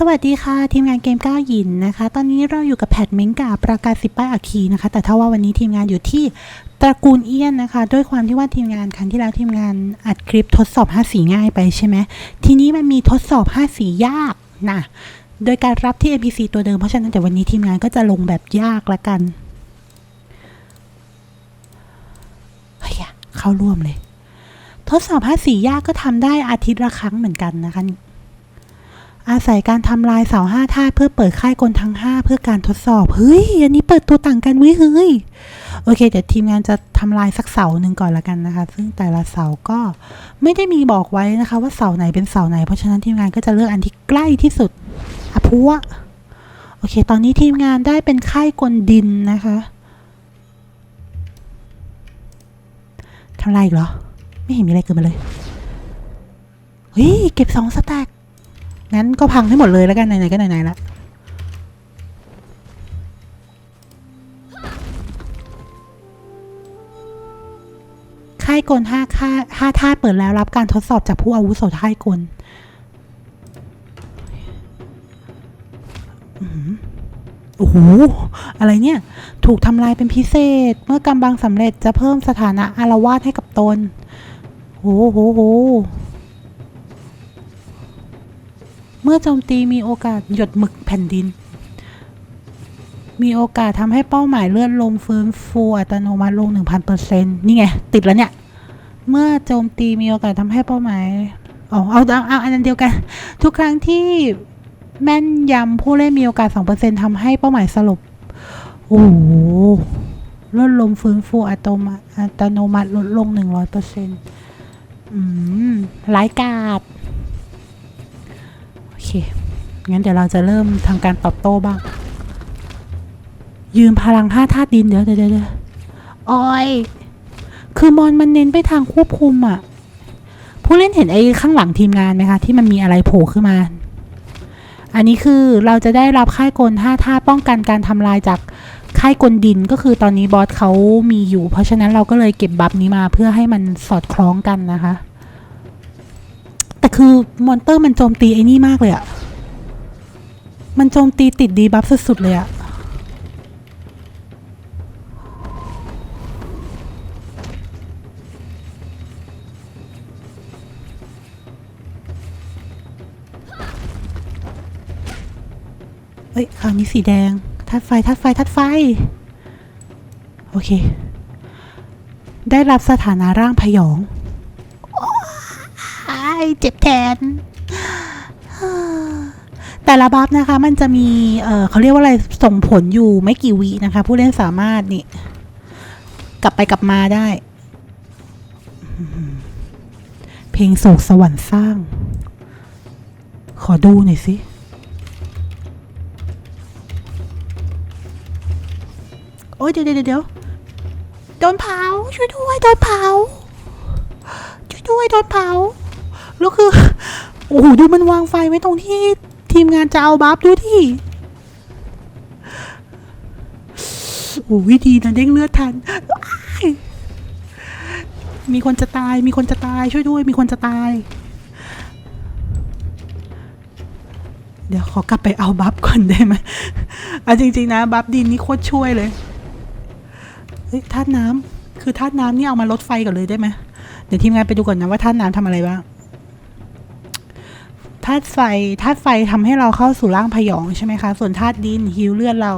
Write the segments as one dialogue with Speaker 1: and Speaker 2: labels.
Speaker 1: สวัสดีค่ะ ทีมงานเกมก้าวหยินนะคะ ตอนนี้เราอยู่กับแพทเม้งกาประกาศสิบป้ายอัคคีนะคะ แต่ถ้าว่าวันนี้ทีมงานอยู่ที่ตระกูลเอี้ยนนะคะ ด้วยความที่ว่าทีมงานครั้งที่แล้วทีมงานอัดคลิปทดสอบ 5 สีง่ายไปใช่ไหมทีนี้มันมีทดสอบ 5 สียากนะโดยการรับที่ NPC ตัวเดิมเพราะฉะนั้นแต่วันนี้ทีมงานก็จะลงแบบยากละกันเฮ้ยเข้าร่วมเลย ทดสอบ 5 สียากก็ทำได้อาทิตย์ละครั้งเหมือนกันนะคะ อาศัยการทำลายเสาห้าธาตุเพื่อเปิดค่ายกลทั้ง 5 เพื่อการทดสอบ เฮ้ย อันนี้เปิดตัวต่างกันวิเฮ้ย โอเค เดี๋ยวทีมงานจะทำลายสักเสาหนึ่งก่อนละกันนะคะ ซึ่งแต่ละเสาก็ไม่ได้มีบอกไว้นะคะ ว่าเสาไหนเป็นเสาไหน เพราะฉะนั้นทีมงานก็จะเลือกอันที่ใกล้ที่สุดอะพัวโอเค ตอนนี้ทีมงานได้เป็นค่ายกลดินนะคะทำลายอีกเหรอ ไม่เห็นมีอะไรเกิดมาเลย เฮ้ย เก็บสองสแต็ก งั้นก็พังให้หมดเลยแล้วกันไหนๆก็ไหนๆละค่ายกลห้าค่าห้าธาเปิดแล้วรับการทดสอบจากผู้อาวุโสค่ายกลโอ้โห อะไรเนี่ย ถูกทำลายเป็นพิเศษ เมื่อกำบังสำเร็จจะเพิ่มสถานะอารวาสให้กับตนโอ้โหโห เมื่อโจมตีมีโอกาสหยดหมึกแผ่นดิน มีโอกาสทำให้เป้าหมายเลื่อนลงฟื้นฟูอัตโนมัติลง 1,000%นี่ไง ติดแล้วเนี่ย เมื่อโจมตีมีโอกาสทำให้เป้าหมายอ๋อเอาเอาเอาอันนั้นเดียวกัน ทุกครั้งที่แม่นยำผู้เล่นมีโอกาส 2%ทำให้เป้าหมายสลบ โอ้โหเลื่อลมฟื้นฟูอัตโนมัติอัตโนมัติลดลง 100%อืมร้ายกาจโอ เค งั้นเดี๋ยวเราจะเริ่มทำการตอบโต้บ้าง ยืมพลังห้าธาตุดินเดี๋ยวเดี๋ยวเดี๋ยวโอ้ยคือมอนมันเน้นไปทางควบคุมอะ่ะ ผู้เล่นเห็นไอ้ข้างหลังทีมงานไหมคะ ที่มันมีอะไรโผล่ขึ้นมา อันนี้คือเราจะได้รับค่ายกลห้าธาป้องกันการทำลายจากค่ายกลดินก็คือตอนนี้บอสเขามีอยู่ เพราะฉะนั้นเราก็เลยเก็บบัฟนี้มาเพื่อให้มันสอดคล้องกันนะคะ คือมอนเตอร์มันโจมตีไอ้นี่มากเลยอะมันโจมตีติดดีบัฟสุดๆเลยอะเอ้ยคราวนี้สีแดงธาตุไฟธาตุไฟธาตุไฟ โอเค ได้รับสถานะร่างพยอง เจ็บแทนแต่ละบัฟนะคะ มันจะมีเเขาเรียกว่าอะไรส่งผลอยู่ไม่กี่วินะคะ ผู้เล่นสามารถนี่ กลับไปกลับมาได้ เพลงโศกสวรรค์สร้าง ขอดูหน่อยสิโอ้ยเดี๋ยวเดี๋ยวเดี๋ยวโดนเผาช่วยด้วยโดนเผาช่วยด้วยโดนเผา แล้วคือ โอ้โห ดูมันวางไฟไว้ตรงที่ทีมงานจะเอาบัฟดูที่โอ้วิธีนะเด้งเลือดทัน มีคนจะตาย มีคนจะตาย ช่วยด้วย มีคนจะตาย เดี๋ยวขอกลับไปเอาบัฟก่อนได้ไหมอาจริง ๆ นะ บัฟดินนี่โคตรช่วยเลย เฮ้ยธาตุน้ำคือธาตุน้ำนี่เอามาลดไฟก่อนเลยได้ไหมเดี๋ยวทีมงานไปดูก่อนนะว่าธาตุน้ำทำอะไรบ้าง ธาตุไฟธาตุไฟทำให้เราเข้าสู่ร่างพยองใช่ไหมคะ ส่วนธาตุดินฮิวเลือดเรา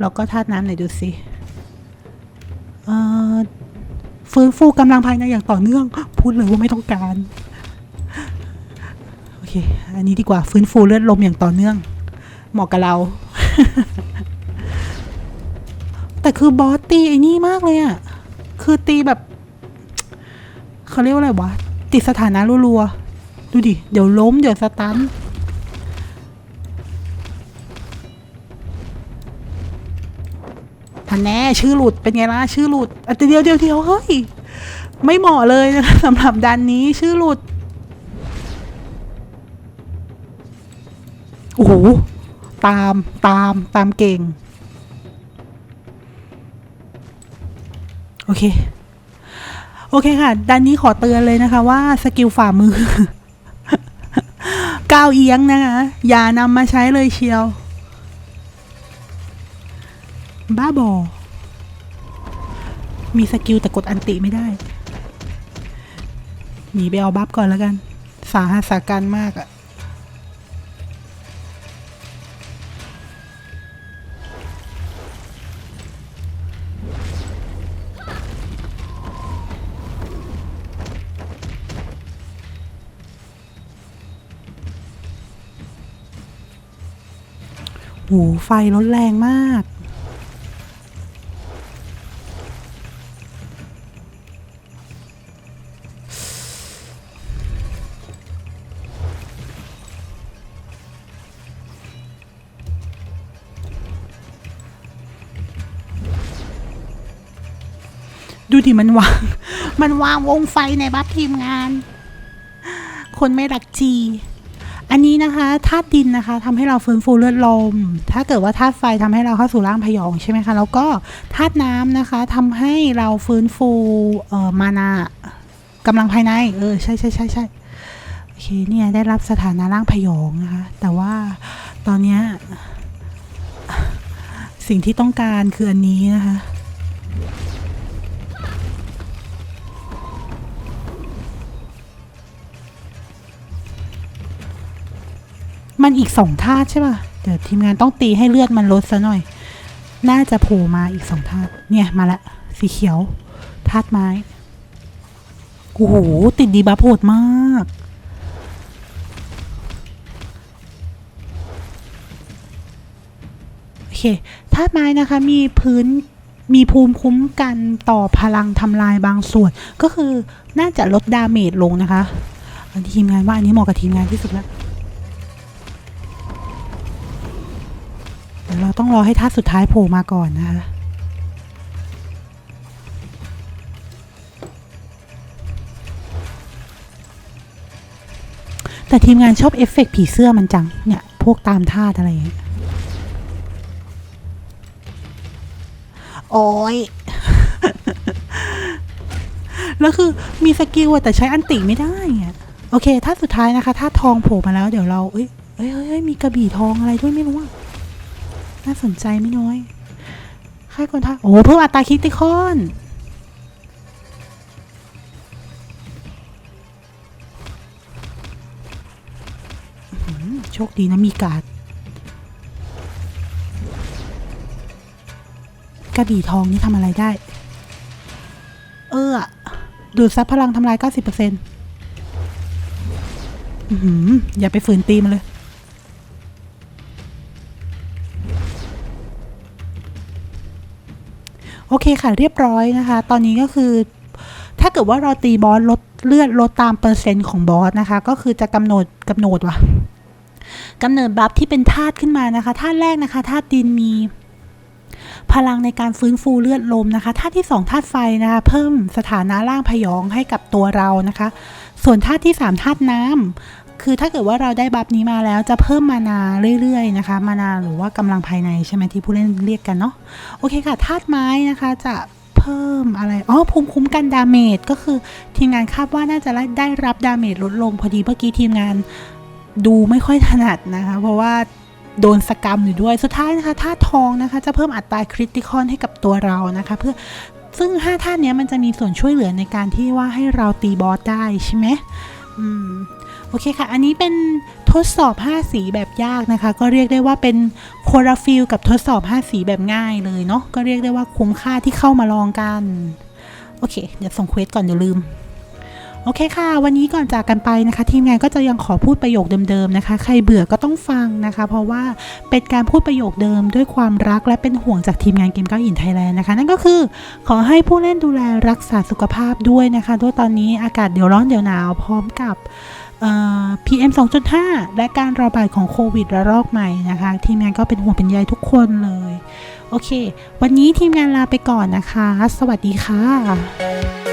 Speaker 1: แล้วก็ธาตุน้ำไหนดูสิเอ่อฟื้นฟูกำลังภายในอย่างต่อเนื่อง พูดเลยว่าไม่ต้องการโอเค อันนี้ดีกว่าฟื้นฟูเลือดลมอย่างต่อเนื่อง เหมาะกับเรา แต่คือบอสตีไอ้นี่มากเลยอะคือตีแบบเขาเรียกว่าอะไรวะติดสถานะรัวๆ ดูดิ เดี๋ยวล้ม เดี๋ยวสตันทันแน่ชื่อหลุดเป็นไงล่ะชื่อหลุดอะเดียวเดียวเดียวเฮ้ย ไม่เหมาะเลยนะคะสำหรับดันนี้ชื่อหลุด โอ้โห ตามตามตามเก่ง โอเคโอเคค่ะ ดันนี้ขอเตือนเลยนะคะว่าสกิลฝ่ามือ ก้าวเอียงนะคะ อย่านำมาใช้เลยเชียว บ้าบอ มีสกิลแต่กดอันติไม่ได้ หนีไปเอาบัฟก่อนแล้วกัน สาหัสสาการมากอะ โหไฟรถแรงมาก ดูดิมันวาง มันวางวงไฟในบัฟทีมงาน คนไม่รักจี อันนี้นะคะธาตุดินนะคะทำให้เราฟื้นฟูเลือดลม ถ้าเกิดว่าธาตุไฟทำให้เราเข้าสู่ร่างพยองใช่ไหมคะ แล้วก็ธาตุน้ำนะคะทำให้เราฟื้นฟูเอ่อมานากำลังภายใน เออ ใช่ใช่ใช่ใช่โอเคเนี่ยได้รับสถานะร่างพยองนะคะ แต่ว่าตอนเนี้ยสิ่งที่ต้องการคืออันนี้นะคะ มันอีกสองธาตุใช่ป่ะ เดี๋ยวทีมงานต้องตีให้เลือดมันลดซะหน่อย น่าจะโผล่มาอีกสองธาตุเนี่ยมาละสีเขียวธาตุไม้โอ้โหติดดีบัฟโหดมาก โอเคธาตุไม้นะคะมีพื้นมีภูมิคุ้มกันต่อพลังทำลายบางส่วน ก็คือน่าจะลดดาเมจลงนะคะทีมงานว่าอันนี้เหมาะกับทีมงานที่สุดแล้ว ดี๋ยวเราต้องรอให้ท่าตุสุดท้ายโผล่มาก่อนนะคะแต่ทีมงานชอบเอฟเฟกต์ผีเสื้อมันจัง เนี่ย พวกตามท่าตุอะไรอย่างเงี้ยโอ้ยแล้วคือมีสกิลอะแต่ใช้อันติไม่ได้อะโอเค ถ้าสุดท้ายนะคะ ถ้าทองโผล่มาแล้วเดี๋ยวเรา เอ้ยเอ้ยเอ้ยเอ้ยมีกระบี่ทองอะไรด้วยไม่รู้อะ น่าสนใจไม่น้อยค่ายคนท่าโอ้เพิ่มอัตราคิติคอนอื้อหือโชคดีนะมีการ์ดกระบี่ทองนี่ทำอะไรได้ เอออะดูดซับพลังทำลาย 90%อื้อหืออย่าไปฝืนตีมันเลย เคค่ะเรียบร้อยนะคะ ตอนนี้ก็คือ ถ้าเกิดว่าเราตีบอสลดเลือดลดตามเปอร์เซ็นต์ของบอสนะคะ ก็คือจะกำหนดกำหนดว่ะกำเนิดบัฟที่เป็นธาตุขึ้นมานะคะธาตุแรกนะคะธาตุดินมี พลังในการฟื้นฟูเลือดลมนะคะธาตุที่สองธาตุไฟนะคะเพิ่มสถานะร่างพยองให้กับตัวเรานะคะ ส่วนธาตุที่สามธาตุน้ำ คือถ้าเกิดว่าเราได้บัฟนี้มาแล้วจะเพิ่มมานาเรื่อยๆนะคะ มานาหรือว่ากำลังภายในใช่ไหมที่ผู้เล่นเรียกกันเนาะโอเคค่ะธาตุไม้นะคะจะเพิ่มอะไรอ๋อภูมิคุ้มกันดาเมจก็คือทีมงานคาดว่าน่าจะได้รับดาเมจลดลงพอดีเมื่อกี้ทีมงานดูไม่ค่อยถนัดนะคะ เพราะว่าโดนสกรรมอยู่ด้วยสุดท้ายนะคะธาตุทองนะคะ จะเพิ่มอัตราคริติคอนให้กับตัวเรานะคะ เพื่อซึ่ง5ธาตุนี้มันจะมีส่วนช่วยเหลือในการที่ว่าให้เราตีบอสได้ใช่ไหมอืม โอเคค่ะ อันนี้เป็นทดสอบ 5 สีแบบยากนะคะ ก็เรียกได้ว่าเป็นโคราฟิลกับทดสอบ 5 สีแบบง่ายเลยเนาะก็เรียกได้ว่าคุ้มค่าที่เข้ามาลองกัน โอเค เดี๋ยวส่งเควสก่อนเดี๋ยวลืมโอเคค่ะ วันนี้ก่อนจากกันไปนะคะ ทีมงานก็จะยังขอพูดประโยคเดิมๆนะคะ ใครเบื่อก็ต้องฟังนะคะ เพราะว่าเป็นการพูดประโยคเดิมด้วยความรักและเป็นห่วงจากทีมงานเกมเก้าอินไทยแลนด์นะคะ นั่นก็คือขอให้ผู้เล่นดูแลรักษาสุขภาพด้วยนะคะด้วยตอนนี้อากาศเดี๋ยวร้อนเดี๋ยวหนาวพร้อมกับ PM 2.5 และการระบาดของโควิดระลอกใหม่นะคะ ทีมงานก็เป็นห่วงเป็นใยทุกคนเลย โอเค วันนี้ทีมงานลาไปก่อนนะคะ สวัสดีค่ะ